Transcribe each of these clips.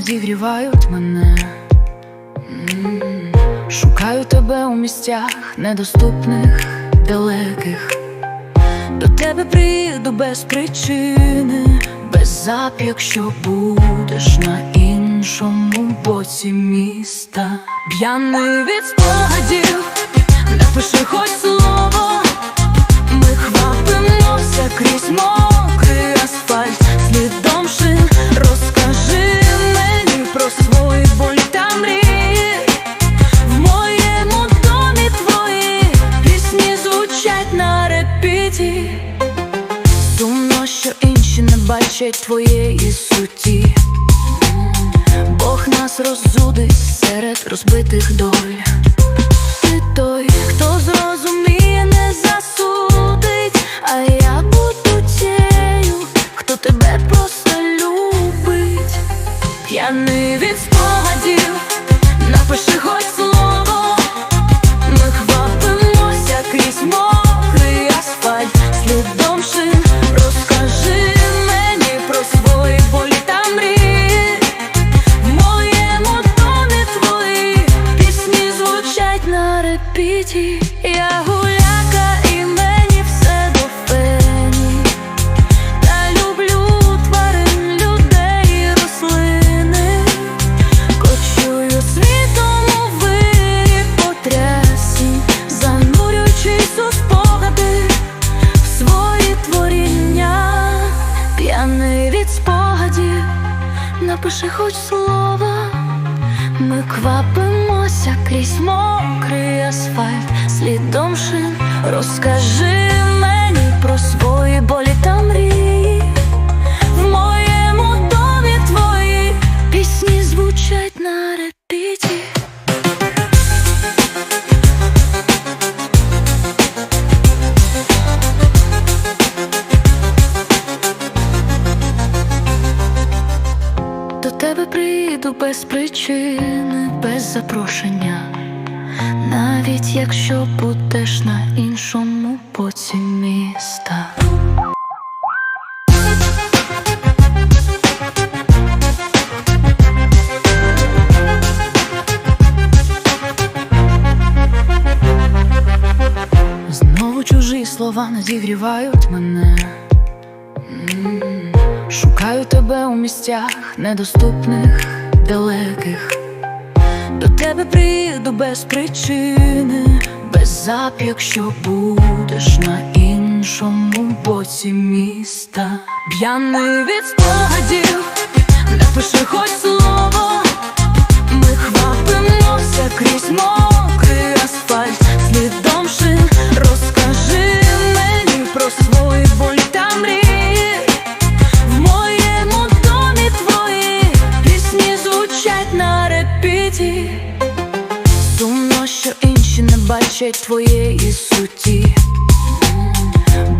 зігрівають мене. Шукаю тебе у місцях недоступних, далеких. До тебе приїду без причини, без зап, якщо будеш на іншому боці міста. П'яний від спогадів, напиши хоч репіті. Сумно, що інші не бачать твоєї суті. Бог нас розсудить серед розбитих доль. На. Я гуляка і мені все до фені. Та люблю тварин, людей і рослини. Кочую світом у вирі потрясінь, занурюючись у спогади в свої творіння, п'яний від спогадів, напиши хоч слово, ми квапимося крізь мокрий асфальт, слідом шин розкажи мені про свої болі тебе прийду без причини, без запрошення, навіть якщо будеш на іншому боці міста. Знову чужі слова не зігрівають мене. Шукаю тебе у місцях недоступних, далеких. До тебе приїду без причини, без зап, якщо будеш на іншому боці міста. П'яний від спогадів, напиши хоч слово. Репіті. Сумно, що інші не бачать твоєї суті.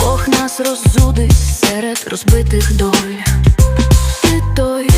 Бог нас розсудить серед розбитих доль. Ти той,